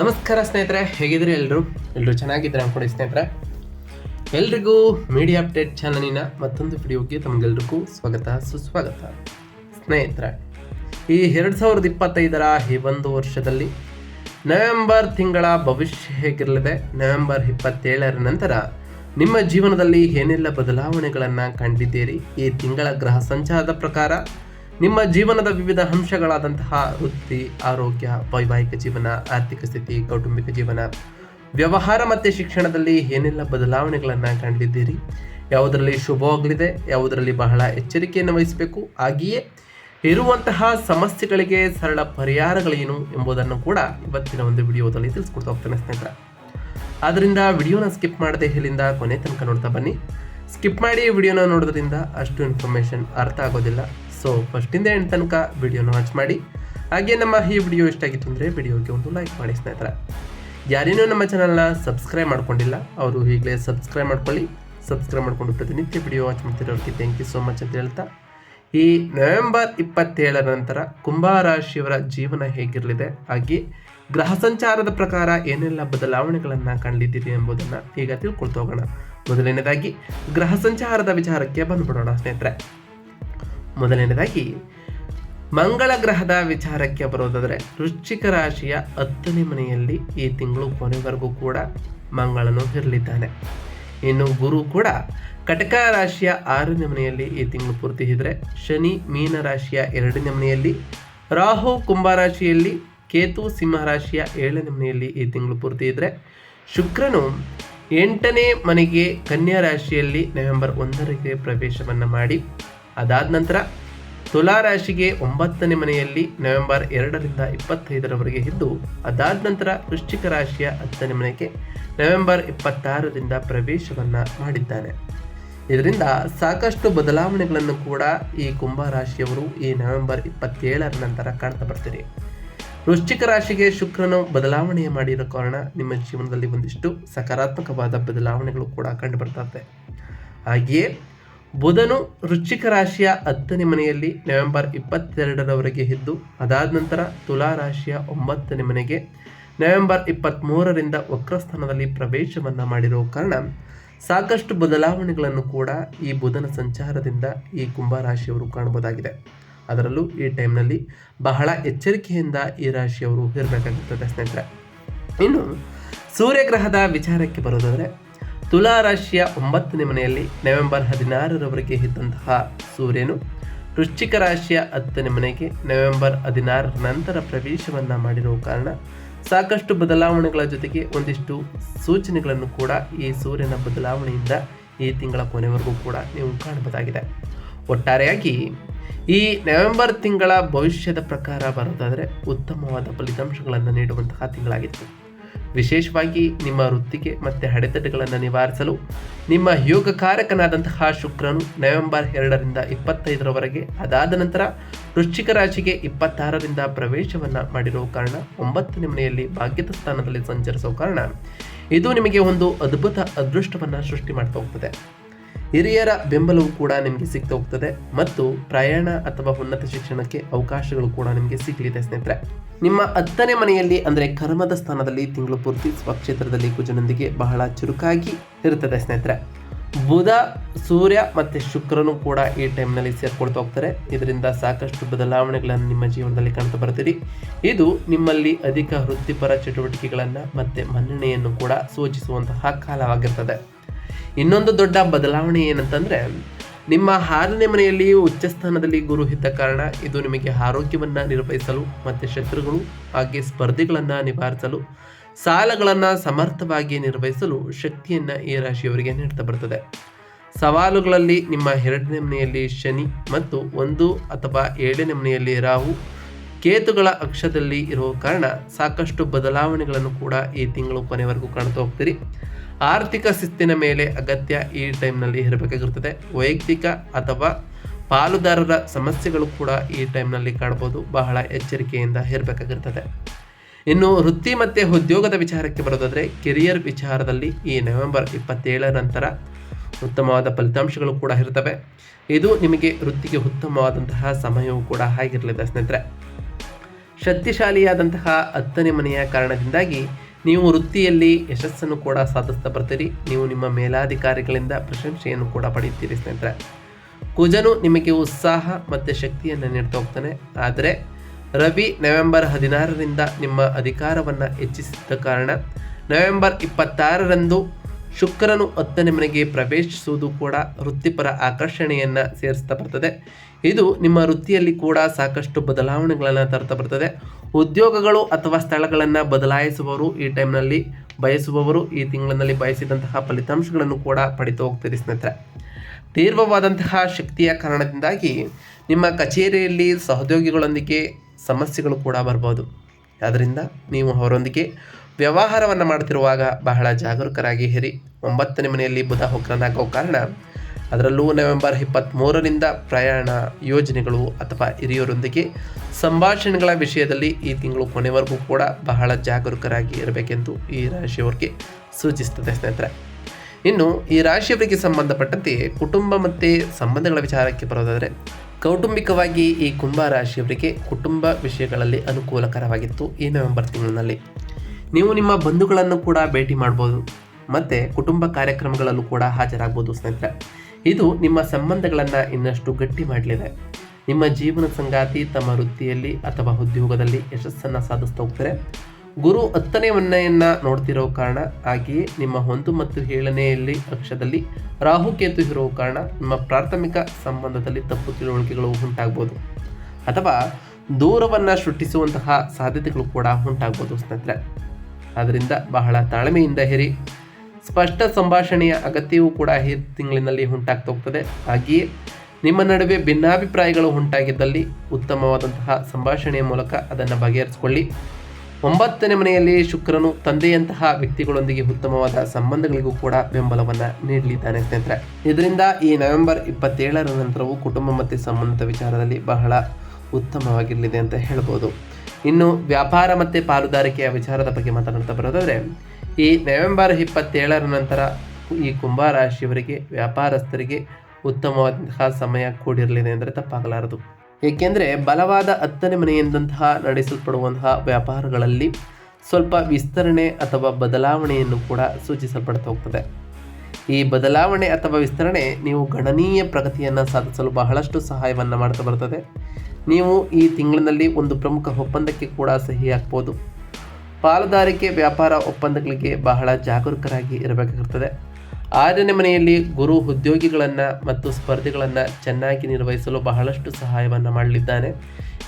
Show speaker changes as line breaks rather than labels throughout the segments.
ನಮಸ್ಕಾರ ಸ್ನೇಹಿತರೆ ಹೇಗಿದ್ರೆ ಎಲ್ಲರೂ ಎಲ್ಲರೂ ಚೆನ್ನಾಗಿದ್ದಾರೆ ಅನ್ಕೊಳ್ಳಿ ಸ್ನೇಹಿತರೆ? ಎಲ್ರಿಗೂ ಮೀಡಿಯಾ ಅಪ್ಡೇಟ್ ಚಾನಲಿನ ಮತ್ತೊಂದು ವಿಡಿಯೋಗೆ ತಮಗೆಲ್ರಿಗೂ ಸ್ವಾಗತ, ಸುಸ್ವಾಗತ. ಸ್ನೇಹಿತರೆ, ಈ ಎರಡು ಸಾವಿರದ ಇಪ್ಪತ್ತೈದರ ಈ ಒಂದು ವರ್ಷದಲ್ಲಿ ನವೆಂಬರ್ ತಿಂಗಳ ಭವಿಷ್ಯ ಹೇಗಿರಲಿದೆ? ನವೆಂಬರ್ ಇಪ್ಪತ್ತೇಳರ ನಂತರ ನಿಮ್ಮ ಜೀವನದಲ್ಲಿ ಏನೆಲ್ಲ ಬದಲಾವಣೆಗಳನ್ನು ಕಂಡಿದ್ದೀರಿ? ಈ ತಿಂಗಳ ಗ್ರಹ ಸಂಚಾರದ ಪ್ರಕಾರ ನಿಮ್ಮ ಜೀವನದ ವಿವಿಧ ಅಂಶಗಳಾದಂತಹ ವೃತ್ತಿ, ಆರೋಗ್ಯ, ವೈವಾಹಿಕ ಜೀವನ, ಆರ್ಥಿಕ ಸ್ಥಿತಿ, ಕೌಟುಂಬಿಕ ಜೀವನ, ವ್ಯವಹಾರ ಮತ್ತು ಶಿಕ್ಷಣದಲ್ಲಿ ಏನೆಲ್ಲ ಬದಲಾವಣೆಗಳನ್ನು ಕಂಡಿದ್ದೀರಿ? ಯಾವುದರಲ್ಲಿ ಶುಭವಾಗಲಿದೆ ಯಾವುದರಲ್ಲಿ ಬಹಳ ಎಚ್ಚರಿಕೆಯನ್ನು ವಹಿಸಬೇಕು, ಹಾಗೆಯೇ ಇರುವಂತಹ ಸಮಸ್ಯೆಗಳಿಗೆ ಸರಳ ಪರಿಹಾರಗಳೇನು ಎಂಬುದನ್ನು ಕೂಡ ಇವತ್ತಿನ ಒಂದು ವಿಡಿಯೋದಲ್ಲಿ ತಿಳಿಸ್ಕೊಡ್ತಾ ಹೋಗ್ತೇನೆ ಸ್ನೇಹಿತರ. ಆದ್ದರಿಂದ ವಿಡಿಯೋನ ಸ್ಕಿಪ್ ಮಾಡದೆ ಇಲ್ಲಿಂದ ಕೊನೆ ತನಕ ನೋಡ್ತಾ ಬನ್ನಿ. ಸ್ಕಿಪ್ ಮಾಡಿ ವಿಡಿಯೋನ ನೋಡೋದ್ರಿಂದ ಅಷ್ಟು ಇನ್ಫಾರ್ಮೇಷನ್ ಅರ್ಥ ಆಗೋದಿಲ್ಲ. ಸೊ ಫಸ್ಟಿಂದ ಎಂಡ್ ತನಕ ವಿಡಿಯೋನ ವಾಚ್ ಮಾಡಿ. ಹಾಗೆ ನಮ್ಮ ಈ ವಿಡಿಯೋ ಇಷ್ಟ ಆಗಿತ್ತು ಅಂದರೆ ವಿಡಿಯೋಗೆ ಒಂದು ಲೈಕ್ ಮಾಡಿ ಸ್ನೇಹಿತರೆ. ಯಾರೇನೂ ನಮ್ಮ ಚಾನಲ್ನ ಸಬ್ಸ್ಕ್ರೈಬ್ ಮಾಡ್ಕೊಂಡಿಲ್ಲ, ಅವರು ಈಗಲೇ ಸಬ್ಸ್ಕ್ರೈಬ್ ಮಾಡ್ಕೊಳ್ಳಿ. ಸಬ್ಸ್ಕ್ರೈಬ್ ಮಾಡ್ಕೊಂಡು ಪ್ರತಿನಿತ್ಯ ವಿಡಿಯೋ ವಾಚ್ ಮಾಡ್ತಿರೋರಿಗೆ ಥ್ಯಾಂಕ್ ಯು ಸೋ ಮಚ್ ಅಂತ ಹೇಳ್ತಾ. ಈ ನವೆಂಬರ್ ಇಪ್ಪತ್ತೇಳರ ನಂತರ ಕುಂಭರಾಶಿಯವರ ಜೀವನ ಹೇಗಿರಲಿದೆ? ಹಾಗೆ ಗ್ರಹ ಸಂಚಾರದ ಪ್ರಕಾರ ಏನೆಲ್ಲ ಬದಲಾವಣೆಗಳನ್ನು ಕಂಡಿದ್ದೀರಿ ಎಂಬುದನ್ನು ಈಗ ತಿಳ್ಕೊಳ್ತೋಗೋಣ ಮೊದಲನೇದಾಗಿ, ಗ್ರಹ ಸಂಚಾರದ ವಿಚಾರಕ್ಕೆ ಬಂದ್ಬಿಡೋಣ ಸ್ನೇಹಿತರೆ. ಮೊದಲನೇದಾಗಿ ಮಂಗಳ ಗ್ರಹದ ವಿಚಾರಕ್ಕೆ ಬರೋದಾದರೆ ವೃಶ್ಚಿಕ ರಾಶಿಯ ಹತ್ತನೇ ಮನೆಯಲ್ಲಿ ಈ ತಿಂಗಳು ಕೊನೆವರೆಗೂ ಕೂಡ ಮಂಗಳನು ಇರಲಿದ್ದಾನೆ. ಇನ್ನು ಗುರು ಕೂಡ ಕಟಕ ರಾಶಿಯ ಆರನೇ ಮನೆಯಲ್ಲಿ ಈ ತಿಂಗಳು ಪೂರ್ತಿ ಇದ್ದರೆ ಶನಿ ಮೀನ ರಾಶಿಯ ಎರಡನೇ ಮನೆಯಲ್ಲಿ, ರಾಹು ಕುಂಭ ರಾಶಿಯಲ್ಲಿ, ಕೇತು ಸಿಂಹ ರಾಶಿಯ ಏಳನೇ ಮನೆಯಲ್ಲಿ ಈ ತಿಂಗಳು ಪೂರ್ತಿ ಇದ್ದರೆ ಶುಕ್ರನು ಎಂಟನೇ ಮನೆಗೆ ಕನ್ಯಾ ರಾಶಿಯಲ್ಲಿ ನವೆಂಬರ್ ಒಂದರಿಗೆ ಪ್ರವೇಶವನ್ನು ಮಾಡಿ ಅದಾದ ನಂತರ ತುಲಾ ರಾಶಿಗೆ ಒಂಬತ್ತನೇ ಮನೆಯಲ್ಲಿ ನವೆಂಬರ್ ಎರಡರಿಂದ ಇಪ್ಪತ್ತೈದರವರೆಗೆ ಇದ್ದು, ಅದಾದ ನಂತರ ವೃಶ್ಚಿಕ ರಾಶಿಯ ಹತ್ತನೇ ಮನೆಗೆ ನವೆಂಬರ್ ಇಪ್ಪತ್ತಾರರಿಂದ ಪ್ರವೇಶವನ್ನು ಮಾಡಿದ್ದಾನೆ. ಇದರಿಂದ ಸಾಕಷ್ಟು ಬದಲಾವಣೆಗಳನ್ನು ಕೂಡ ಈ ಕುಂಭ ರಾಶಿಯವರು ಈ ನವೆಂಬರ್ ಇಪ್ಪತ್ತೇಳರ ನಂತರ ಕಾಣ್ತಾ ಬರ್ತೀರಿ. ವೃಶ್ಚಿಕ ರಾಶಿಗೆ ಶುಕ್ರನು ಬದಲಾವಣೆ ಮಾಡಿರೋ ಕಾರಣ ನಿಮ್ಮ ಜೀವನದಲ್ಲಿ ಒಂದಿಷ್ಟು ಸಕಾರಾತ್ಮಕವಾದ ಬದಲಾವಣೆಗಳು ಕೂಡ ಕಂಡು ಬರ್ತಾ ಹಾಗೆಯೇ ಬುಧನು ವೃಶ್ಚಿಕ ರಾಶಿಯ ಹತ್ತನೇ ಮನೆಯಲ್ಲಿ ನವೆಂಬರ್ ಇಪ್ಪತ್ತೆರಡರವರೆಗೆ ಇದ್ದು, ಅದಾದ ನಂತರ ತುಲಾ ರಾಶಿಯ ಒಂಬತ್ತನೇ ಮನೆಗೆ ನವೆಂಬರ್ ಇಪ್ಪತ್ತ್ಮೂರರಿಂದ ವಕ್ರಸ್ಥಾನದಲ್ಲಿ ಪ್ರವೇಶವನ್ನು ಮಾಡಿರುವ ಕಾರಣ ಸಾಕಷ್ಟು ಬದಲಾವಣೆಗಳನ್ನು ಕೂಡ ಈ ಬುಧನ ಸಂಚಾರದಿಂದ ಈ ಕುಂಭ ರಾಶಿಯವರು ಕಾಣಬಹುದಾಗಿದೆ. ಅದರಲ್ಲೂ ಈ ಟೈಮ್ನಲ್ಲಿ ಬಹಳ ಎಚ್ಚರಿಕೆಯಿಂದ ಈ ರಾಶಿಯವರು ಇರಬೇಕಾಗುತ್ತದೆ ಸ್ನೇಹಿತರೆ. ಇನ್ನು ಸೂರ್ಯಗ್ರಹದ ವಿಚಾರಕ್ಕೆ ಬರೋದಾದರೆ ತುಲಾ ರಾಶಿಯ ಒಂಬತ್ತನೇ ಮನೆಯಲ್ಲಿ ನವೆಂಬರ್ ಹದಿನಾರರವರೆಗೆ ಇದ್ದಂತಹ ಸೂರ್ಯನು ವೃಶ್ಚಿಕ ರಾಶಿಯ ಹತ್ತನೇ ಮನೆಗೆ ನವೆಂಬರ್ ಹದಿನಾರರ ನಂತರ ಪ್ರವೇಶವನ್ನು ಮಾಡಿರುವ ಕಾರಣ ಸಾಕಷ್ಟು ಬದಲಾವಣೆಗಳ ಜೊತೆಗೆ ಒಂದಿಷ್ಟು ಸೂಚನೆಗಳನ್ನು ಕೂಡ ಈ ಸೂರ್ಯನ ಬದಲಾವಣೆಯಿಂದ ಈ ತಿಂಗಳ ಕೊನೆವರೆಗೂ ಕೂಡ ನೀವು ಕಾಣಬಹುದಾಗಿದೆ. ಒಟ್ಟಾರೆಯಾಗಿ ಈ ನವೆಂಬರ್ ತಿಂಗಳ ಭವಿಷ್ಯದ ಪ್ರಕಾರ ಬರೋದಾದರೆ ಉತ್ತಮವಾದ ಫಲಿತಾಂಶಗಳನ್ನು ನೀಡುವಂತಹ ತಿಂಗಳಾಗಿತ್ತು. ವಿಶೇಷವಾಗಿ ನಿಮ್ಮ ವೃತ್ತಿಗೆ ಮತ್ತು ಅಡೆತಡೆಗಳನ್ನು ನಿವಾರಿಸಲು ನಿಮ್ಮ ಯೋಗಕಾರಕನಾದಂತಹ ಶುಕ್ರನು ನವೆಂಬರ್ ಎರಡರಿಂದ ಇಪ್ಪತ್ತೈದರವರೆಗೆ ಅದಾದ ನಂತರ ವೃಶ್ಚಿಕ ರಾಶಿಗೆ ಇಪ್ಪತ್ತಾರರಿಂದ ಪ್ರವೇಶವನ್ನು ಮಾಡಿರೋ ಕಾರಣ ಒಂಬತ್ತು ನಿಮ್ಮನೆಯಲ್ಲಿ ಭಾಗ್ಯದ ಸ್ಥಾನದಲ್ಲಿ ಸಂಚರಿಸೋ ಕಾರಣ. ಇದು ನಿಮಗೆ ಒಂದು ಅದ್ಭುತ ಅದೃಷ್ಟವನ್ನು ಸೃಷ್ಟಿ ಮಾಡ್ತಾ ಹೋಗ್ತದೆ. ಹಿರಿಯರ ಬೆಂಬಲವು ಕೂಡ ನಿಮಗೆ ಸಿಗ್ತಾ ಹೋಗ್ತದೆ ಮತ್ತು ಪ್ರಯಾಣ ಅಥವಾ ಉನ್ನತ ಶಿಕ್ಷಣಕ್ಕೆ ಅವಕಾಶಗಳು ಕೂಡ ನಿಮಗೆ ಸಿಗಲಿದೆ ಸ್ನೇಹಿತರೆ. ನಿಮ್ಮ ಹತ್ತನೇ ಮನೆಯಲ್ಲಿ ಅಂದರೆ ಕರ್ಮದ ಸ್ಥಾನದಲ್ಲಿ ತಿಂಗಳು ಪೂರ್ತಿ ಸ್ವಕ್ಷೇತ್ರದಲ್ಲಿ ಕುಜನೊಂದಿಗೆ ಬಹಳ ಚುರುಕಾಗಿ ಇರುತ್ತದೆ ಸ್ನೇಹಿತರೆ. ಬುಧ, ಸೂರ್ಯ ಮತ್ತು ಶುಕ್ರನು ಕೂಡ ಈ ಟೈಮ್ನಲ್ಲಿ ಸೇರ್ಕೊಳ್ತಾ ಹೋಗ್ತಾರೆ. ಇದರಿಂದ ಸಾಕಷ್ಟು ಬದಲಾವಣೆಗಳನ್ನು ನಿಮ್ಮ ಜೀವನದಲ್ಲಿ ಕಾಣ್ತಾ ಬರ್ತೀರಿ. ಇದು ನಿಮ್ಮಲ್ಲಿ ಅಧಿಕ ವೃತ್ತಿಪರ ಚಟುವಟಿಕೆಗಳನ್ನು ಮತ್ತು ಮನ್ನಣೆಯನ್ನು ಕೂಡ ಸೂಚಿಸುವಂತಹ ಕಾಲವಾಗಿರ್ತದೆ ಇನ್ನೊಂದು ದೊಡ್ಡ ಬದಲಾವಣೆ ಏನಂತಂದರೆ, ನಿಮ್ಮ ಆರನೇ ಮನೆಯಲ್ಲಿ ಉಚ್ಚ ಸ್ಥಾನದಲ್ಲಿ ಗುರು ಇದ್ದ ಕಾರಣ ಇದು ನಿಮಗೆ ಆರೋಗ್ಯವನ್ನು ನಿರ್ವಹಿಸಲು ಮತ್ತು ಶತ್ರುಗಳು ಹಾಗೆ ಸ್ಪರ್ಧಿಗಳನ್ನು ನಿವಾರಿಸಲು, ಸಾಲಗಳನ್ನು ಸಮರ್ಥವಾಗಿ ನಿರ್ವಹಿಸಲು ಶಕ್ತಿಯನ್ನು ಈ ರಾಶಿಯವರಿಗೆ ನೀಡ್ತಾ ಬರ್ತದೆ. ಸವಾಲುಗಳಲ್ಲಿ ನಿಮ್ಮ ಎರಡನೇ ಮನೆಯಲ್ಲಿ ಶನಿ ಮತ್ತು ಒಂದು ಅಥವಾ ಏಳನೇ ಮನೆಯಲ್ಲಿ ರಾಹು ಕೇತುಗಳ ಅಕ್ಷದಲ್ಲಿ ಇರುವ ಕಾರಣ ಸಾಕಷ್ಟು ಬದಲಾವಣೆಗಳನ್ನು ಕೂಡ ಈ ತಿಂಗಳು ಕೊನೆವರೆಗೂ ಕಾಣ್ತಾ ಹೋಗ್ತೀರಿ. ಆರ್ಥಿಕ ಶಿಸ್ತಿನ ಮೇಲೆ ಅಗತ್ಯ ಈ ಟೈಮ್ನಲ್ಲಿ ಇರಬೇಕಾಗಿರ್ತದೆ ವೈಯಕ್ತಿಕ ಅಥವಾ ಪಾಲುದಾರರ ಸಮಸ್ಯೆಗಳು ಕೂಡ ಈ ಟೈಮ್ನಲ್ಲಿ ಕಾಣ್ಬೋದು. ಬಹಳ ಎಚ್ಚರಿಕೆಯಿಂದ ಇರಬೇಕಾಗಿರ್ತದೆ ಇನ್ನು ವೃತ್ತಿ ಮತ್ತು ಉದ್ಯೋಗದ ವಿಚಾರಕ್ಕೆ ಬರೋದಾದರೆ, ಕೆರಿಯರ್ ವಿಚಾರದಲ್ಲಿ ಈ ನವೆಂಬರ್ ಇಪ್ಪತ್ತೇಳರ ನಂತರ ಉತ್ತಮವಾದ ಫಲಿತಾಂಶಗಳು ಕೂಡ ಇರ್ತವೆ ಇದು ನಿಮಗೆ ವೃತ್ತಿಗೆ ಉತ್ತಮವಾದಂತಹ ಸಮಯವೂ ಕೂಡ ಆಗಿರಲಿದೆ ಸ್ನೇಹಿತರೆ. ಶಕ್ತಿಶಾಲಿಯಾದಂತಹ ಹತ್ತನೇ ಮನೆಯ ಕಾರಣದಿಂದಾಗಿ ನೀವು ವೃತ್ತಿಯಲ್ಲಿ ಯಶಸ್ಸನ್ನು ಕೂಡ ಸಾಧಿಸ್ತಾ ಬರ್ತೀರಿ. ನೀವು ನಿಮ್ಮ ಮೇಲಾಧಿಕಾರಿಗಳಿಂದ ಪ್ರಶಂಸೆಯನ್ನು ಕೂಡ ಪಡೆಯುತ್ತೀರಿ ಸ್ನೇಹಿತರೆ. ಕುಜನು ನಿಮಗೆ ಉತ್ಸಾಹ ಮತ್ತು ಶಕ್ತಿಯನ್ನು ನೀಡ್ತಾ ಹೋಗ್ತಾನೆ. ಆದರೆ ರವಿ ನವೆಂಬರ್ ಹದಿನಾರರಿಂದ ನಿಮ್ಮ ಅಧಿಕಾರವನ್ನು ಹೆಚ್ಚಿಸಿದ ಕಾರಣ ನವೆಂಬರ್ ಇಪ್ಪತ್ತಾರರಂದು ಶುಕ್ರನು ಹತ್ತನೇ ಮನೆಗೆ ಪ್ರವೇಶಿಸುವುದು ಕೂಡ ವೃತ್ತಿಪರ ಆಕರ್ಷಣೆಯನ್ನು ಸೇರಿಸ್ತಾ ಬರ್ತದೆ. ಇದು ನಿಮ್ಮ ವೃತ್ತಿಯಲ್ಲಿ ಕೂಡ ಸಾಕಷ್ಟು ಬದಲಾವಣೆಗಳನ್ನು ತರ್ತಾ ಬರ್ತದೆ. ಉದ್ಯೋಗಗಳು ಅಥವಾ ಸ್ಥಳಗಳನ್ನು ಬದಲಾಯಿಸುವವರು ಈ ಟೈಮ್ನಲ್ಲಿ ಬಯಸುವವರು ಈ ತಿಂಗಳಿನಲ್ಲಿ ಬಯಸಿದಂತಹ ಫಲಿತಾಂಶಗಳನ್ನು ಕೂಡ ಪಡಿತು ಹೋಗ್ತೀರಿ ಸ್ನೇಹಿತರೆ. ತೀವ್ರವಾದಂತಹ ಶಕ್ತಿಯ ಕಾರಣದಿಂದಾಗಿ ನಿಮ್ಮ ಕಚೇರಿಯಲ್ಲಿ ಸಹೋದ್ಯೋಗಿಗಳೊಂದಿಗೆ ಸಮಸ್ಯೆಗಳು ಕೂಡ ಬರ್ಬೋದು. ಆದ್ದರಿಂದ ನೀವು ಅವರೊಂದಿಗೆ ವ್ಯವಹಾರವನ್ನು ಮಾಡ್ತಿರುವಾಗ ಬಹಳ ಜಾಗರೂಕರಾಗಿ ಹೇರಿ ಒಂಬತ್ತನೇ ಮನೆಯಲ್ಲಿ ಬುಧ ಹೋಗ್ರನಾಗೋ ಕಾರಣ ಅದರಲ್ಲೂ ನವೆಂಬರ್ ಇಪ್ಪತ್ತ್ಮೂರರಿಂದ ಪ್ರಯಾಣ ಯೋಜನೆಗಳು ಅಥವಾ ಹಿರಿಯರೊಂದಿಗೆ ಸಂಭಾಷಣೆಗಳ ವಿಷಯದಲ್ಲಿ ಈ ತಿಂಗಳು ಕೊನೆವರೆಗೂ ಕೂಡ ಬಹಳ ಜಾಗರೂಕರಾಗಿ ಇರಬೇಕೆಂದು ಈ ರಾಶಿಯವರಿಗೆ ಸೂಚಿಸುತ್ತದೆ ಸ್ನೇಹಿತರೆ. ಇನ್ನು ಈ ರಾಶಿಯವರಿಗೆ ಸಂಬಂಧಪಟ್ಟಂತೆ ಕುಟುಂಬ ಮತ್ತು ಸಂಬಂಧಗಳ ವಿಚಾರಕ್ಕೆ ಬರೋದಾದರೆ, ಕೌಟುಂಬಿಕವಾಗಿ ಈ ಕುಂಭ ರಾಶಿಯವರಿಗೆ ಕುಟುಂಬ ವಿಷಯಗಳಲ್ಲಿ ಅನುಕೂಲಕರವಾಗಿತ್ತು ಈ ನವೆಂಬರ್ ತಿಂಗಳಿನಲ್ಲಿ. ನೀವು ನಿಮ್ಮ ಬಂಧುಗಳನ್ನು ಕೂಡ ಭೇಟಿ ಮಾಡ್ಬೋದು, ಮತ್ತು ಕುಟುಂಬ ಕಾರ್ಯಕ್ರಮಗಳಲ್ಲೂ ಕೂಡ ಹಾಜರಾಗ್ಬೋದು ಸ್ನೇಹಿತರೆ. ಇದು ನಿಮ್ಮ ಸಂಬಂಧಗಳನ್ನು ಇನ್ನಷ್ಟು ಗಟ್ಟಿ ಮಾಡಲಿದೆ. ನಿಮ್ಮ ಜೀವನ ಸಂಗಾತಿ ತಮ್ಮ ವೃತ್ತಿಯಲ್ಲಿ ಅಥವಾ ಉದ್ಯೋಗದಲ್ಲಿ ಯಶಸ್ಸನ್ನು ಸಾಧಿಸ್ತಾ ಹೋಗ್ತಾರೆ. ಗುರು ಹತ್ತನೇ ಮನೆಯನ್ನು ನೋಡ್ತಿರೋ ಕಾರಣ, ಹಾಗೆಯೇ ನಿಮ್ಮ ಒಂದು ಮತ್ತು ಏಳನೆಯಲ್ಲಿ ಅಕ್ಷದಲ್ಲಿ ರಾಹುಕೇತು ಇರೋ ಕಾರಣ ನಿಮ್ಮ ಪ್ರಾಥಮಿಕ ಸಂಬಂಧದಲ್ಲಿ ತಪ್ಪು ತಿಳುವಳಿಕೆಗಳು ಉಂಟಾಗ್ಬೋದು. ಅಥವಾ ದೂರವನ್ನು ಸೃಷ್ಟಿಸುವಂತಹ ಸಾಧ್ಯತೆಗಳು ಕೂಡ ಉಂಟಾಗ್ಬೋದು ಸ್ನೇಹಿತರೆ. ಆದ್ದರಿಂದ ಬಹಳ ತಾಳ್ಮೆಯಿಂದ ಇರಿ. ಸ್ಪಷ್ಟ ಸಂಭಾಷಣೆಯ ಅಗತ್ಯವೂ ಕೂಡ ಈ ತಿಂಗಳಿನಲ್ಲಿ ಉಂಟಾಗ್ತಾ ಹೋಗ್ತದೆ. ಹಾಗೆಯೇ ನಿಮ್ಮ ನಡುವೆ ಭಿನ್ನಾಭಿಪ್ರಾಯಗಳು ಉಂಟಾಗಿದ್ದಲ್ಲಿ ಉತ್ತಮವಾದಂತಹ ಸಂಭಾಷಣೆಯ ಮೂಲಕ ಅದನ್ನು ಬಗೆಹರಿಸಿಕೊಳ್ಳಿ. ಒಂಬತ್ತನೇ ಮನೆಯಲ್ಲಿ ಶುಕ್ರನು ತಂದೆಯಂತಹ ವ್ಯಕ್ತಿಗಳೊಂದಿಗೆ ಉತ್ತಮವಾದ ಸಂಬಂಧಗಳಿಗೂ ಕೂಡ ಬೆಂಬಲವನ್ನು ನೀಡಲಿದ್ದಾನೆ ಸ್ನೇಹಿತರೆ. ಇದರಿಂದ ಈ ನವೆಂಬರ್ ಇಪ್ಪತ್ತೇಳರ ನಂತರವೂ ಕುಟುಂಬ ಮತ್ತು ಸಂಬಂಧದ ವಿಚಾರದಲ್ಲಿ ಬಹಳ ಉತ್ತಮವಾಗಿರಲಿದೆ ಅಂತ ಹೇಳ್ಬೋದು. ಇನ್ನು ವ್ಯಾಪಾರ ಮತ್ತು ಪಾಲುದಾರಿಕೆಯ ವಿಚಾರದ ಬಗ್ಗೆ ಮಾತನಾಡ್ತಾ ಬರೋದಾದರೆ ಈ ನವೆಂಬರ್ ಇಪ್ಪತ್ತೇಳರ ನಂತರ ಈ ಕುಂಭ ರಾಶಿಯವರಿಗೆ ವ್ಯಾಪಾರಸ್ಥರಿಗೆ ಉತ್ತಮವಾದಂತಹ ಸಮಯ ಕೂಡಿರಲಿದೆ ಅಂದರೆ ತಪ್ಪಾಗಲಾರದು. ಏಕೆಂದರೆ ಬಲವಾದ ಹತ್ತನೇ ಮನೆಯಿಂದಂತಹ ನಡೆಸಲ್ಪಡುವಂತಹ ವ್ಯಾಪಾರಗಳಲ್ಲಿ ಸ್ವಲ್ಪ ವಿಸ್ತರಣೆ ಅಥವಾ ಬದಲಾವಣೆಯನ್ನು ಕೂಡ ಸೂಚಿಸಲ್ಪಡ್ತಾ ಹೋಗ್ತದೆ. ಈ ಬದಲಾವಣೆ ಅಥವಾ ವಿಸ್ತರಣೆ ನೀವು ಗಣನೀಯ ಪ್ರಗತಿಯನ್ನು ಸಾಧಿಸಲು ಬಹಳಷ್ಟು ಸಹಾಯವನ್ನು ಮಾಡ್ತಾ ಬರ್ತದೆ. ನೀವು ಈ ತಿಂಗಳಿನಲ್ಲಿ ಒಂದು ಪ್ರಮುಖ ಒಪ್ಪಂದಕ್ಕೆ ಕೂಡ ಸಹಿ ಹಾಕ್ಬೋದು. ಪಾಲುದಾರಿಕೆ ವ್ಯಾಪಾರ ಒಪ್ಪಂದಗಳಿಗೆ ಬಹಳ ಜಾಗರೂಕರಾಗಿ ಇರಬೇಕಾಗುತ್ತದೆ. ಆರನೇ ಮನೆಯಲ್ಲಿ ಗುರು ಉದ್ಯೋಗಿಗಳನ್ನು ಮತ್ತು ಸ್ಪರ್ಧೆಗಳನ್ನು ಚೆನ್ನಾಗಿ ನಿರ್ವಹಿಸಲು ಬಹಳಷ್ಟು ಸಹಾಯವನ್ನು ಮಾಡಲಿದ್ದಾನೆ.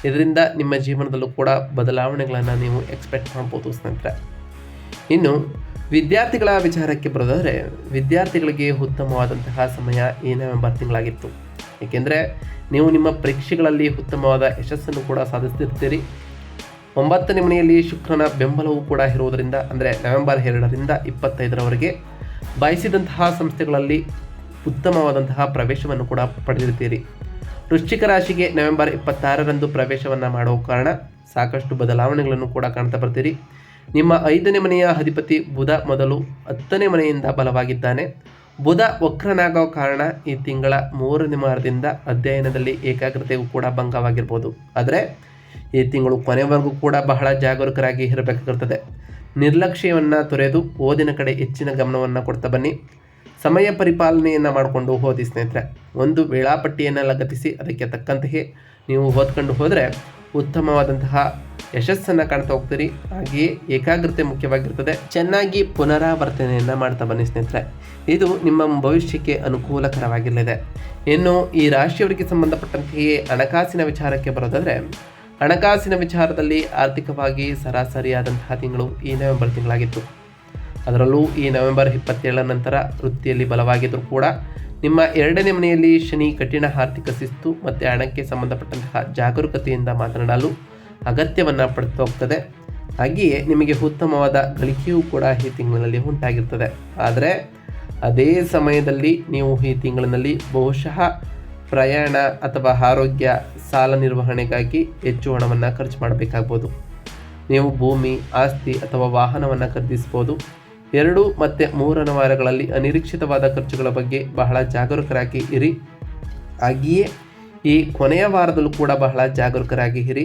ಇದರಿಂದ ನಿಮ್ಮ ಜೀವನದಲ್ಲೂ ಕೂಡ ಬದಲಾವಣೆಗಳನ್ನು ನೀವು ಎಕ್ಸ್ಪೆಕ್ಟ್ ಮಾಡ್ಬೋದು ಸ್ನೇಹಿತರೆ. ಇನ್ನು ವಿದ್ಯಾರ್ಥಿಗಳ ವಿಚಾರಕ್ಕೆ ಬರೋದಾದರೆ ವಿದ್ಯಾರ್ಥಿಗಳಿಗೆ ಉತ್ತಮವಾದಂತಹ ಸಮಯ ಈ ನವೆಂಬರ್ ತಿಂಗಳಾಗಿತ್ತು. ಏಕೆಂದರೆ ನೀವು ನಿಮ್ಮ ಪರೀಕ್ಷೆಗಳಲ್ಲಿ ಉತ್ತಮವಾದ ಯಶಸ್ಸನ್ನು ಕೂಡ ಸಾಧಿಸ್ತಿರ್ತೀರಿ. ಒಂಬತ್ತನೇ ಮನೆಯಲ್ಲಿ ಶುಕ್ರನ ಬೆಂಬಲವೂ ಕೂಡ ಇರುವುದರಿಂದ, ಅಂದರೆ ನವೆಂಬರ್ ಎರಡರಿಂದ ಇಪ್ಪತ್ತೈದರವರೆಗೆ ಬಯಸಿದಂತಹ ಸಂಸ್ಥೆಗಳಲ್ಲಿ ಉತ್ತಮವಾದಂತಹ ಪ್ರವೇಶವನ್ನು ಕೂಡ ಪಡೆದಿರುತ್ತೀರಿ. ವೃಶ್ಚಿಕ ರಾಶಿಗೆ ನವೆಂಬರ್ ಇಪ್ಪತ್ತಾರರಂದು ಪ್ರವೇಶವನ್ನು ಮಾಡೋ ಕಾರಣ ಸಾಕಷ್ಟು ಬದಲಾವಣೆಗಳನ್ನು ಕೂಡ ಕಾಣ್ತಾ ಬರ್ತೀರಿ. ನಿಮ್ಮ ಐದನೇ ಮನೆಯ ಅಧಿಪತಿ ಬುಧ ಮೊದಲು ಹತ್ತನೇ ಮನೆಯಿಂದ ಬಲವಾಗಿದ್ದಾನೆ. ಬುಧ ವಕ್ರನಾಗೋ ಕಾರಣ ಈ ತಿಂಗಳ ಮೂರನೇ ವಾರದಿಂದ ಅಧ್ಯಯನದಲ್ಲಿ ಏಕಾಗ್ರತೆಯೂ ಕೂಡ ಭಂಗವಾಗಿರ್ಬೋದು. ಆದರೆ ಈ ತಿಂಗಳು ಕೊನೆವರೆಗೂ ಕೂಡ ಬಹಳ ಜಾಗರೂಕರಾಗಿ ಇರಬೇಕಾಗುತ್ತದೆ. ನಿರ್ಲಕ್ಷ್ಯವನ್ನು ತೊರೆದು ಓದಿನ ಕಡೆ ಹೆಚ್ಚಿನ ಗಮನವನ್ನು ಕೊಡ್ತಾ ಬನ್ನಿ. ಸಮಯ ಪರಿಪಾಲನೆಯನ್ನು ಮಾಡಿಕೊಂಡು ಓದಿ ಸ್ನೇಹಿತರೆ. ಒಂದು ವೇಳಾಪಟ್ಟಿಯನ್ನು ಲಗತ್ತಿಸಿ, ಅದಕ್ಕೆ ತಕ್ಕಂತೆಯೇ ನೀವು ಓದ್ಕೊಂಡು ಹೋದರೆ ಉತ್ತಮವಾದಂತಹ ಯಶಸ್ಸನ್ನು ಕಾಣ್ತಾ ಹೋಗ್ತೀರಿ. ಹಾಗೆಯೇ ಏಕಾಗ್ರತೆ ಮುಖ್ಯವಾಗಿರ್ತದೆ. ಚೆನ್ನಾಗಿ ಪುನರಾವರ್ತನೆಯನ್ನು ಮಾಡ್ತಾ ಬನ್ನಿ ಸ್ನೇಹಿತರೆ. ಇದು ನಿಮ್ಮ ಭವಿಷ್ಯಕ್ಕೆ ಅನುಕೂಲಕರವಾಗಿರಲಿದೆ. ಇನ್ನು ಈ ರಾಶಿಯವರಿಗೆ ಸಂಬಂಧಪಟ್ಟಂತೆಯೇ ಹಣಕಾಸಿನ ವಿಚಾರಕ್ಕೆ ಬರೋದಾದರೆ ಹಣಕಾಸಿನ ವಿಚಾರದಲ್ಲಿ ಆರ್ಥಿಕವಾಗಿ ಸರಾಸರಿಯಾದಂತಹ ತಿಂಗಳು ಈ ನವೆಂಬರ್ ತಿಂಗಳಾಗಿತ್ತು. ಅದರಲ್ಲೂ ಈ ನವೆಂಬರ್ ಇಪ್ಪತ್ತೇಳರ ನಂತರ ವೃತ್ತಿಯಲ್ಲಿ ಬಲವಾಗಿದ್ದರೂ ಕೂಡ ನಿಮ್ಮ ಎರಡನೇ ಮನೆಯಲ್ಲಿ ಶನಿ ಕಠಿಣ ಆರ್ಥಿಕ ಶಿಸ್ತು ಮತ್ತು ಹಣಕ್ಕೆ ಸಂಬಂಧಪಟ್ಟಂತಹ ಜಾಗರೂಕತೆಯಿಂದ ಮಾತನಾಡಲು ಅಗತ್ಯವನ್ನು ಪಡ್ತಾ ಹೋಗ್ತದೆ ಹಾಗೆಯೇ ನಿಮಗೆ ಉತ್ತಮವಾದ ಗಳಿಕೆಯೂ ಕೂಡ ಈ ತಿಂಗಳಲ್ಲಿ ಉಂಟಾಗಿರ್ತದೆ. ಆದರೆ ಅದೇ ಸಮಯದಲ್ಲಿ ನೀವು ಈ ತಿಂಗಳಿನಲ್ಲಿ ಬಹುಶಃ ಪ್ರಯಾಣ ಅಥವಾ ಆರೋಗ್ಯ ಸಾಲ ನಿರ್ವಹಣೆಗಾಗಿ ಹೆಚ್ಚು ಹಣವನ್ನು ಖರ್ಚು ಮಾಡಬೇಕಾಗ್ಬೋದು. ನೀವು ಭೂಮಿ, ಆಸ್ತಿ ಅಥವಾ ವಾಹನವನ್ನು ಖರೀದಿಸ್ಬೋದು ಎರಡು ಮತ್ತು ಮೂರನೇ ವಾರಗಳಲ್ಲಿ ಅನಿರೀಕ್ಷಿತವಾದ ಖರ್ಚುಗಳ ಬಗ್ಗೆ ಬಹಳ ಜಾಗರೂಕರಾಗಿ ಇರಿ. ಹಾಗೆಯೇ ಈ ಕೊನೆಯ ವಾರದಲ್ಲೂ ಕೂಡ ಬಹಳ ಜಾಗರೂಕರಾಗಿ ಇರಿ.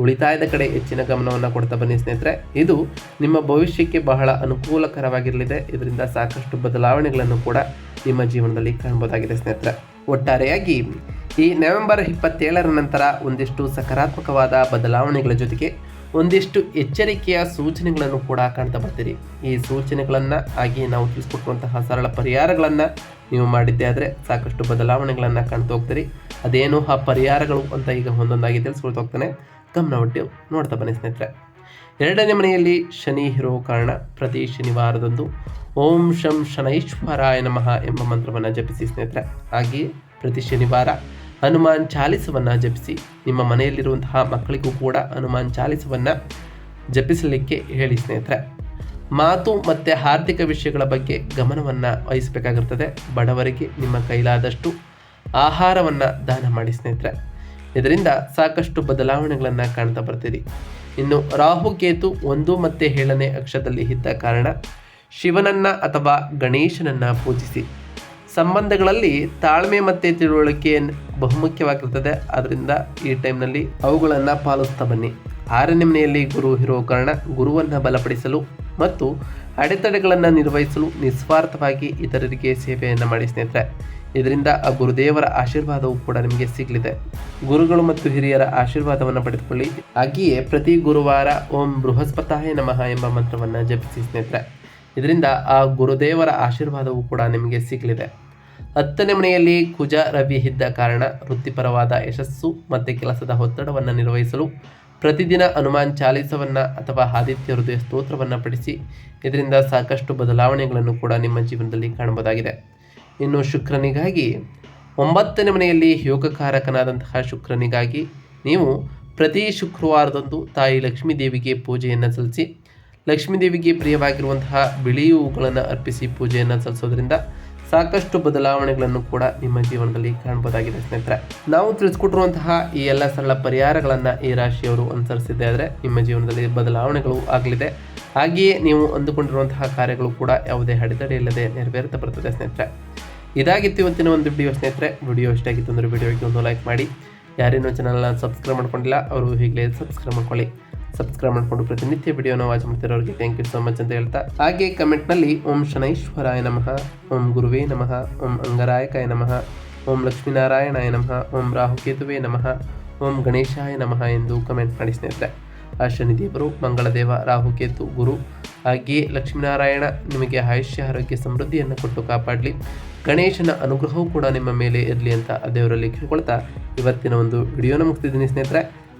ಉಳಿತಾಯದ ಕಡೆ ಹೆಚ್ಚಿನ ಗಮನವನ್ನು ಕೊಡ್ತಾ ಬನ್ನಿ ಸ್ನೇಹಿತರೆ. ಇದು ನಿಮ್ಮ ಭವಿಷ್ಯಕ್ಕೆ ಬಹಳ ಅನುಕೂಲಕರವಾಗಿರಲಿದೆ. ಇದರಿಂದ ಸಾಕಷ್ಟು ಬದಲಾವಣೆಗಳನ್ನು ಕೂಡ ನಿಮ್ಮ ಜೀವನದಲ್ಲಿ ಕಾಣಬಹುದಾಗಿದೆ ಸ್ನೇಹಿತರೆ. ಒಟ್ಟಾರೆಯಾಗಿ. ಈ ನವೆಂಬರ್ ಇಪ್ಪತ್ತೇಳರ ನಂತರ ಒಂದಿಷ್ಟು ಸಕಾರಾತ್ಮಕವಾದ ಬದಲಾವಣೆಗಳ ಜೊತೆಗೆ ಒಂದಿಷ್ಟು ಎಚ್ಚರಿಕೆಯ ಸೂಚನೆಗಳನ್ನು ಕೂಡ ಕಾಣ್ತಾ ಬರ್ತೀರಿ. ಈ ಸೂಚನೆಗಳನ್ನು ಆಗಿ ನಾವು ತಿಳಿಸ್ಕೊಟ್ಟುವಂತಹ ಸರಳ ಪರಿಹಾರಗಳನ್ನು ನೀವು ಮಾಡಿದ್ದೇ ಆದರೆ ಸಾಕಷ್ಟು ಬದಲಾವಣೆಗಳನ್ನು ಕಾಣ್ತಾ ಹೋಗ್ತೀರಿ. ಅದೇನು ಆ ಪರಿಹಾರಗಳು ಅಂತ ಈಗ ಒಂದೊಂದಾಗಿ ತಿಳಿಸ್ಕೊಳ್ತಾ ಹೋಗ್ತಾನೆ. ಗಮನ ಒಟ್ಟು ನೋಡ್ತಾ ಬನ್ನಿ ಸ್ನೇಹಿತರೆ. ಎರಡನೇ ಮನೆಯಲ್ಲಿ ಶನಿ ಇರೋ ಕಾರಣ ಪ್ರತಿ ಶನಿವಾರದಂದು ಓಂ ಶಂ ಶನೈಶ್ವರಾಯ ನಮಃ ಎಂಬ ಮಂತ್ರವನ್ನು ಜಪಿಸಿ ಸ್ನೇಹಿತರೆ. ಹಾಗೆಯೇ ಪ್ರತಿ ಶನಿವಾರ ಹನುಮಾನ್ ಚಾಲಿಸವನ್ನು ಜಪಿಸಿ ನಿಮ್ಮ ಮನೆಯಲ್ಲಿರುವಂತಹ ಮಕ್ಕಳಿಗೂ ಕೂಡ ಹನುಮಾನ್ ಚಾಲಿಸವನ್ನು ಜಪಿಸಲಿಕ್ಕೆ ಹೇಳಿ ಸ್ನೇಹಿತರೆ. ಮಾತು ಮತ್ತು ಆರ್ಥಿಕ ವಿಷಯಗಳ ಬಗ್ಗೆ ಗಮನವನ್ನು ವಹಿಸಬೇಕಾಗಿರ್ತದೆ. ಬಡವರಿಗೆ ನಿಮ್ಮ ಕೈಲಾದಷ್ಟು ಆಹಾರವನ್ನು ದಾನ ಮಾಡಿ ಸ್ನೇಹಿತರೆ. ಇದರಿಂದ ಸಾಕಷ್ಟು ಬದಲಾವಣೆಗಳನ್ನು ಕಾಣ್ತಾ ಬರ್ತೀರಿ. ಇನ್ನು ರಾಹು ಕೇತು ಒಂದು ಮತ್ತು ಏಳನೇ ಅಕ್ಷರದಲ್ಲಿ ಇದ್ದ ಕಾರಣ ಶಿವನನ್ನ ಅಥವಾ ಗಣೇಶನನ್ನ ಪೂಜಿಸಿ. ಸಂಬಂಧಗಳಲ್ಲಿ ತಾಳ್ಮೆ ಮತ್ತು ತಿಳುವಳಿಕೆ ಬಹುಮುಖ್ಯವಾಗಿರ್ತದೆ. ಆದ್ದರಿಂದ ಈ ಟೈಮ್ನಲ್ಲಿ ಅವುಗಳನ್ನು ಪಾಲಿಸ್ತಾ ಬನ್ನಿ. ಆರನೇ ಮನೆಯಲ್ಲಿ ಗುರು ಇರೋ ಕಾರಣ ಗುರುವನ್ನು ಬಲಪಡಿಸಲು ಮತ್ತು ಅಡೆತಡೆಗಳನ್ನು ನಿರ್ವಹಿಸಲು ನಿಸ್ವಾರ್ಥವಾಗಿ ಇತರರಿಗೆ ಸೇವೆಯನ್ನು ಮಾಡಿ ಸ್ನೇಹಿತರೆ. ಇದರಿಂದ ಆ ಗುರುದೇವರ ಆಶೀರ್ವಾದವು ಕೂಡ ನಿಮಗೆ ಸಿಗಲಿದೆ. ಗುರುಗಳು ಮತ್ತು ಹಿರಿಯರ ಆಶೀರ್ವಾದವನ್ನು ಪಡೆದುಕೊಳ್ಳಿ. ಹಾಗೆಯೇ ಪ್ರತಿ ಗುರುವಾರ ಓಂ ಬೃಹಸ್ಪತಾಯ ನಮಃ ಎಂಬ ಮಂತ್ರವನ್ನು ಜಪಿಸಿ ಸ್ನೇಹಿತರೆ. ಇದರಿಂದ ಆ ಗುರುದೇವರ ಆಶೀರ್ವಾದವು ಕೂಡ ನಿಮಗೆ ಸಿಗಲಿದೆ. ಹತ್ತನೇ ಮನೆಯಲ್ಲಿ ಕುಜ ರವಿ ಇದ್ದ ಕಾರಣ ವೃತ್ತಿಪರವಾದ ಯಶಸ್ಸು ಮತ್ತು ಕೆಲಸದ ಒತ್ತಡವನ್ನು ನಿರ್ವಹಿಸಲು ಪ್ರತಿದಿನ ಹನುಮಾನ್ ಚಾಲಿಸವನ್ನು ಅಥವಾ ಆದಿತ್ಯ ಹೃದಯ ಸ್ತೋತ್ರವನ್ನು ಪಡಿಸಿ ಇದರಿಂದ ಸಾಕಷ್ಟು ಬದಲಾವಣೆಗಳನ್ನು ಕೂಡ ನಿಮ್ಮ ಜೀವನದಲ್ಲಿ ಕಾಣಬಹುದಾಗಿದೆ. ಇನ್ನು ಶುಕ್ರನಿಗಾಗಿ ಒಂಬತ್ತನೇ ಮನೆಯಲ್ಲಿ ಯೋಗಕಾರಕನಾದಂತಹ ಶುಕ್ರನಿಗಾಗಿ ನೀವು ಪ್ರತಿ ಶುಕ್ರವಾರದಂದು ತಾಯಿ ಲಕ್ಷ್ಮೀ ದೇವಿಗೆ ಪೂಜೆಯನ್ನು ಸಲ್ಲಿಸಿ ಲಕ್ಷ್ಮೀ ದೇವಿಗೆ ಪ್ರಿಯವಾಗಿರುವಂತಹ ಬಿಳಿ ಹೂಗಳನ್ನು ಅರ್ಪಿಸಿ ಪೂಜೆಯನ್ನು ಸಲ್ಲಿಸೋದ್ರಿಂದ ಸಾಕಷ್ಟು ಬದಲಾವಣೆಗಳನ್ನು ಕೂಡ ನಿಮ್ಮ ಜೀವನದಲ್ಲಿ ಕಾಣಬಹುದಾಗಿದೆ ಸ್ನೇಹಿತರೆ. ನಾವು ತಿಳಿಸ್ಕೊಟ್ಟಿರುವಂತಹ ಈ ಎಲ್ಲ ಸರಳ ಪರಿಹಾರಗಳನ್ನು ಈ ರಾಶಿಯವರು ಅನುಸರಿಸಿದ್ದೆ ಆದರೆ ನಿಮ್ಮ ಜೀವನದಲ್ಲಿ ಬದಲಾವಣೆಗಳು ಆಗಲಿದೆ. ಹಾಗೆಯೇ ನೀವು ಅಂದುಕೊಂಡಿರುವಂತಹ ಕಾರ್ಯಗಳು ಕೂಡ ಯಾವುದೇ ಅಡೆತಡೆ ಇಲ್ಲದೆ ನೆರವೇರುತ್ತಾ ಬರ್ತದೆ ಸ್ನೇಹಿತರೆ. ಇದಾಗಿತ್ತು ಇವತ್ತಿನ ಒಂದು ವಿಡಿಯೋ ಸ್ನೇಹಿತರೆ. ವಿಡಿಯೋ ಇಷ್ಟ ಆಗಿತ್ತು ಅಂದರೆ ವಿಡಿಯೋಗೆ ಒಂದು ಲೈಕ್ ಮಾಡಿ. ಯಾರೇನೋ ಚಾನಲ್ನ ಸಬ್ಸ್ಕ್ರೈಬ್ ಮಾಡ್ಕೊಂಡಿಲ್ಲ, ಅವರು ಈಗಲೇ ಸಬ್ಸ್ಕ್ರೈಬ್ ಮಾಡ್ಕೊಳ್ಳಿ. ಸಬ್ಸ್ಕ್ರೈಬ್ ಮಾಡಿಕೊಂಡು ಪ್ರತಿನಿತ್ಯ ವಿಡಿಯೋನ ವಾಚ್ ಮಾಡ್ತಿರೋರಿಗೆ ಥ್ಯಾಂಕ್ ಯು ಸೊ ಮಚ್ ಅಂತ ಹೇಳ್ತಾ. ಹಾಗೆ ಕಮೆಂಟ್ನಲ್ಲಿ ಓಂ ಶನೈಶ್ವರಾಯ ನಮಃ, ಓಂ ಗುರುವೇ ನಮಃ, ಓಂ ಅಂಗರಾಯಕಾಯ ನಮಃ, ಓಂ ಲಕ್ಷ್ಮೀನಾರಾಯಣಾಯ ನಮಃ, ಓಂ ರಾಹುಕೇತುವೇ ನಮಃ, ಓಂ ಗಣೇಶಾಯ ನಮಃ ಎಂದು ಕಮೆಂಟ್ ಮಾಡಿ ಸ್ನೇಹಿತರೆ. ಆ ಶನಿದೇವರು ಮಂಗಳದೇವ, ರಾಹುಕೇತು, ಗುರು ಹಾಗೆಯೇ ಲಕ್ಷ್ಮೀನಾರಾಯಣ ನಿಮಗೆ ಆಯುಷ್ಯ, ಆರೋಗ್ಯ, ಸಮೃದ್ಧಿಯನ್ನು ಕೊಟ್ಟು ಕಾಪಾಡಲಿ. ಗಣೇಶನ ಅನುಗ್ರಹವೂ ಕೂಡ ನಿಮ್ಮ ಮೇಲೆ ಇರಲಿ ಅಂತ ದೇವರಲ್ಲಿ ಕೇಳ್ಕೊಳ್ತಾ ಇವತ್ತಿನ ಒಂದು ವಿಡಿಯೋನ ಮುಗಿಸ್ತಿದ್ದೀನಿ ಸ್ನೇಹಿತರೆ.